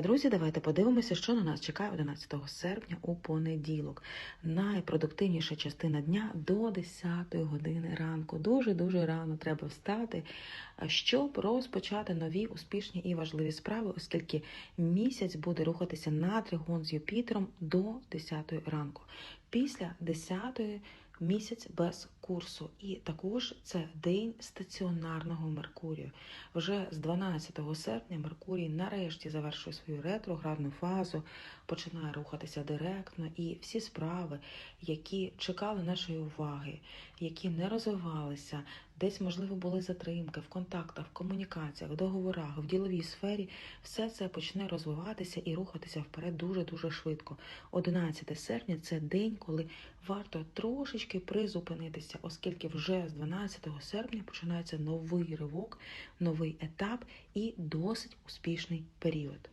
Друзі, давайте подивимося, що на нас чекає 11 серпня у понеділок. Найпродуктивніша частина дня до 10 години ранку. Дуже дуже рано треба встати, щоб розпочати нові успішні і важливі справи, оскільки місяць буде рухатися на тригон з Юпітером до 10 ранку. Після 10 місяць без курсу, і також це день стаціонарного Меркурію. Вже з 12 серпня Меркурій нарешті завершує свою ретроградну фазу, починає рухатися директно, і всі справи, які чекали нашої уваги, які не розвивалися, десь, можливо, були затримки в контактах, в комунікаціях, в договорах, в діловій сфері, все це почне розвиватися і рухатися вперед дуже-дуже швидко. 11 серпня це день, коли варто трошечки призупинитися, оскільки вже з 12 серпня починається новий ривок, новий етап і досить успішний період.